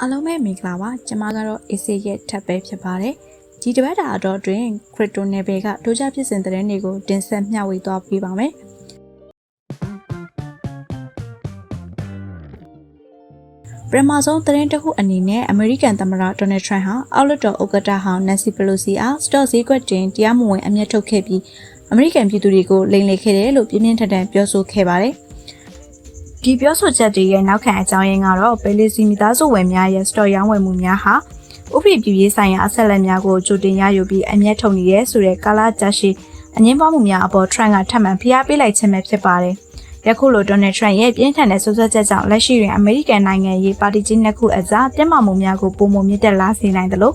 အားလုံးပဲမင်္ဂလာပါကျွန်မကတော့ AC ရဲ့ထပ်ပဲဖြစ်ပါတယ်ဒီတစ်ပတ်တာအတော့တွင် crypto နယ်ပယ်ကထိုးကြဖြစ်စဉ်သတင်းတွေကိုတင်ဆက်မျှဝေသွားပေးပါမယ်ပရမဆုံးသတင်းတစ်ခုအနေနဲ့ American သမ္မတ Donald Trump ဟာအောက်လွှတ်တော်ဥက္ကဋ္ဌဟောင်း Nancy Pelosi အား stock ဈေးကွက်တင်တရားမဝင်အမျက်ထုတ်ခဲ့ပြီး American ပြည်သူတွေကိုလိမ်လည်ခဲ့တယ်လို့ပြင်းပြင်းထန်ထန်ပြောဆိုခဲ့ပါတယ်။ ဒီပြောဆိုချက်တွေရဲ့နောက်ခံအကြောင်းရင်းကတော့ Pelosi မိသားစုဝင်များရဲ့ stock ရောင်းဝယ်မှုများဟာဥပဒေပြုရေးဆိုင်ရာအဆက်အလက်များကိုကြိုတင်ရယူပြီးအမျက်ထုတ်နေတဲ့ဆိုတဲ့ကာလကြာရှည်အငင်းပွားမှုများအပေါ် Trump ကထပ်မံဖိအားပေးလိုက်ခြင်းပဲဖြစ်ပါတယ်။ယခုလို Donald Trump ရဲ့ပြင်းထန်တဲ့ဆွဆွချက်ကြောင့်လက်ရှိတွင်အမေရိကန်နိုင်ငံရေးပါတီကြီးနှစ်ခုအကြားတင်းမာမှုများကိုပုံမမြင့်တက်လာစေနိုင်သလို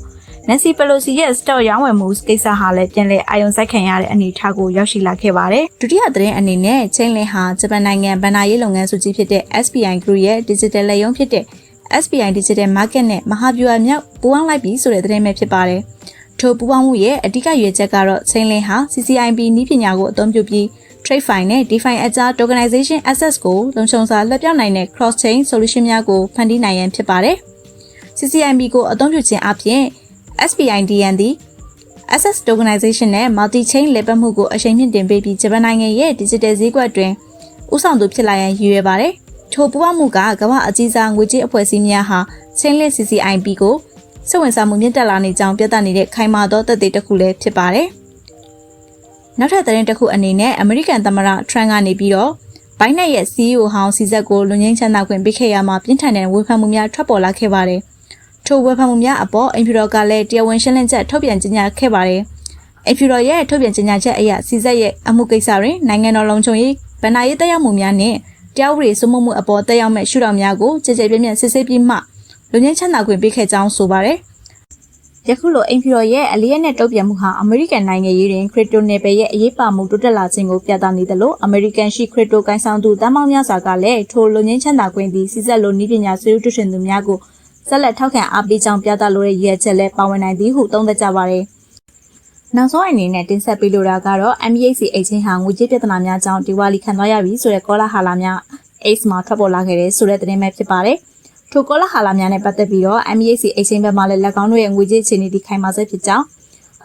Nancy Pelosi ရဲ့ stock ရောင်းဝယ်မှုကိစ္စဟာလည်းပြန်လည်အာရုံစိုက်ခံရတဲ့အနေအထားကိုရောက်ရှိလာခဲ့ပါတယ်။ဒုတိယသတင်းအနေနဲ့ Chainlink ဟာဂျပန်နိုင်ငံဗန်နာရေးလုပ်ငန်းစုကြီးဖြစ်တဲ့ SBI Group ရဲ့ digital လက်ရုံးဖြစ်တဲ့ SBI Digital Market နဲ့မဟာဗျူဟာမြောက်ပူးပေါင်းလိုက်ပြီဆိုတဲ့သတင်းပဲဖြစ်ပါတယ်။ထိုပူးပေါင်းမှုရဲ့အဓိကရွေချက်ကတော့ Chainlink ဟာ CCIP နည်းပညာကိုအသုံးပြုပြီး Trade Fine နဲ့ DeFi အကြား Tokenization Access ကိုလုံခြုံစွာလွှဲပြောင်းနိုင်တဲ့ Cross Chain Solution များကိုဖန်တီးနိုင်ရန်ဖြစ်ပါတယ်။ CCIP ကိုအသုံးပြုခြင်းအပြင် SPIDN သည် Access Tokenization နဲ့ Multi-Chain လည်ပတ်မှုကိုအရှိန်မြင့်တင်ပေးပြီးဂျပန်နိုင်ငံရဲ့ Digital ဈေးကွက်တွင်ဥဆောင်သူဖြစ်လာရန်ရည်ရွယ်ပါတယ်။ထိုပူးပေါင်းမှုကကမ္ဘာအကြီးစားငွေကြေးအဖွဲ့အစည်းများဟာ Chainlink CCIP ကိုစိတ်ဝင်စားမှုမြင့်တက်လာနေကြောင်းပြသနေတဲ့ခိုင်မာသောသက်သေတစ်ခုလည်းဖြစ်ပါတယ်။နောက်ထပ်သတင်းတစ်ခုအနေနဲ့ American သမ္မတ Trump ကနေပြီးတော့ Binance ရဲ့ CEO ဟောင်းစီဇက်ကိုလူငင်းချမ်းသာခွင့်ပေးခဲ့ရမှာပြင်းထန်တဲ့ဝေဖန်မှုများထွက်ပေါ်လာခဲ့ပါတယ်။ ထိုဝေဖန်မှုများအပေါ်အင်ဖြူတော်ကလည်းတရားဝင်ရှင်းလင်းချက်ထုတ်ပြန်ကြေညာခဲ့ပါတယ်။အင်ဖြူတော်ရဲ့ထုတ်ပြန်ကြေညာချက်အရစီဇက်ရဲ့အမှုကိစ္စတွင်နိုင်ငံတော်လုံခြုံရေးဗဏ္ဍာရေးတက်ရောက်မှုများနဲ့တရားဥပဒေစိုးမိုးမှုအပေါ်တက်ရောက်မဲ့ရှုထောင့်များကိုကြည်ကြဲပြည့်ပြည့်စစ်ဆေးပြီးမှလူငင်းချမ်းသာခွင့်ပေးခဲ့ကြောင်းဆိုပါတယ်။ယခုလိုအင်ဖြူတော်ရဲ့အလေးရနဲ့တုံ့ပြန်မှုဟာအမေရိကန်နိုင်ငံရေးတွင်ခရစ်တိုနယ်ပယ်ရဲ့အရေးပါမှုတိုးတက်လာခြင်းကိုပြသနေသလိုအမေရိကန်ရှိခရစ်တိုကိုင်ဆောင်သူတမ်းမောင်းများစွာကလည်းထိုလူငင်းချမ်းသာခွင့်သည်စီဆက်လိုနည်းပညာဆွေးနွေးတွင်သူများကို ဆက်လက်ထောက်ခံအားပေးကြောင်းပြသလိုတဲ့ရည်ရွယ်ချက်လည်းပါဝင်နိုင်သည်ဟုသုံးသပ်ကြပါတယ်။နောက်ဆုံးအနေနဲ့တင်ဆက်ပေးလိုတာကတော့ MBAC အိတ်ချင်းဟာငွေကြေးပြဿနာများကြောင့်ဒီဝါလီခံသွားရပြီဆိုတဲ့ကောလာဟာလာများ Ace မှာထွက်ပေါ်လာခဲ့တဲ့ဆိုတဲ့သတင်းပဲဖြစ်ပါတယ်။ထိုကောလာဟာလာများနဲ့ပတ်သက်ပြီးတော့ MBAC အိတ်ချင်းဘက်မှလည်းလက်ကောင်းတို့ရဲ့ငွေကြေးအခြေအနေဒီခိုင်မာစေဖြစ်ကြောင်း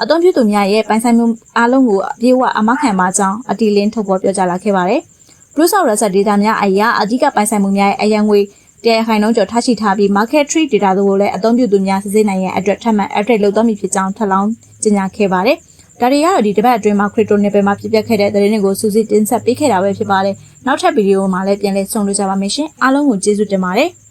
အသွင်ပြုသူများရဲ့ပိုင်ဆိုင်မှုအားလုံးကိုအပြည့်အဝအမခံပါကြောင်းအတီလင်းထုတ်ပေါ်ပြောကြားလာခဲ့ပါတယ်။ Bruce Research Data များအရာအဓိကပိုင်ဆိုင်မှုများရဲ့အရန်ငွေ တရားခိုင်နှုန်းကျော်ထားရှိထားပြီး market tree data တို့ကိုလည်းအသုံးပြုသူများစစ်ဆေးနိုင်ရန်အတွက်ထပ်မံ update လုပ်သွားမည်ဖြစ်ကြောင်းထပ်လောင်းကြေညာခဲ့ပါတယ်။ဒါတွေကတော့ဒီတစ်ပတ်အတွင်းမှာ crypto နယ်ပယ်မှာပြပြခဲ့တဲ့သတင်းတွေကိုစူးစီးတင်ဆက်ပေးခဲ့တာပဲဖြစ်ပါတယ်။နောက်ထပ်ဗီဒီယိုမှာလည်းပြန်လည်ဆုံတွေ့ကြပါမယ်ရှင်။အားလုံးကိုကျေးဇူးတင်ပါတယ်။